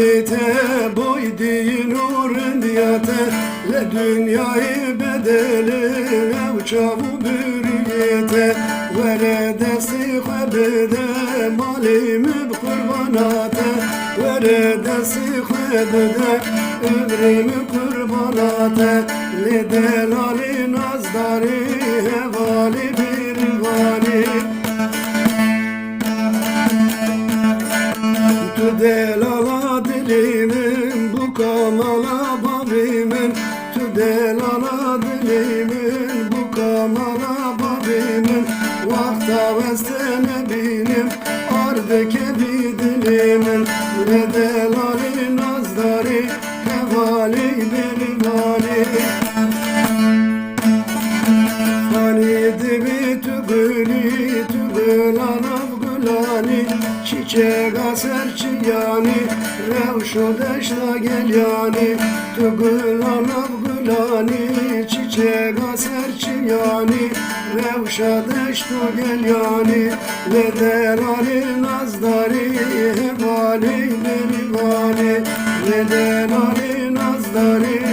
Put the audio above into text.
ite boydi nur diyate le dünyayı bedeli ev çavu bürüyete. Vere desi habede malimi kurbanate vere desi habede ömrimi kurbanate. Le delali nazdari hevali bir vali delali kamala babimin Tu delala dilimin. Bu kamala babimin Vakta vestene binim ardeke bir dilimin Ne delali nazdari hevali bir vali Fani dibi tügülü avgülani Çiçek aser çiyani Revşo deşla gel yani Tügülan avgülani Çiçek aser çiyani Revşa deşto gel yani Ne derali nazdari Hevali beri vali Ne derali nazdari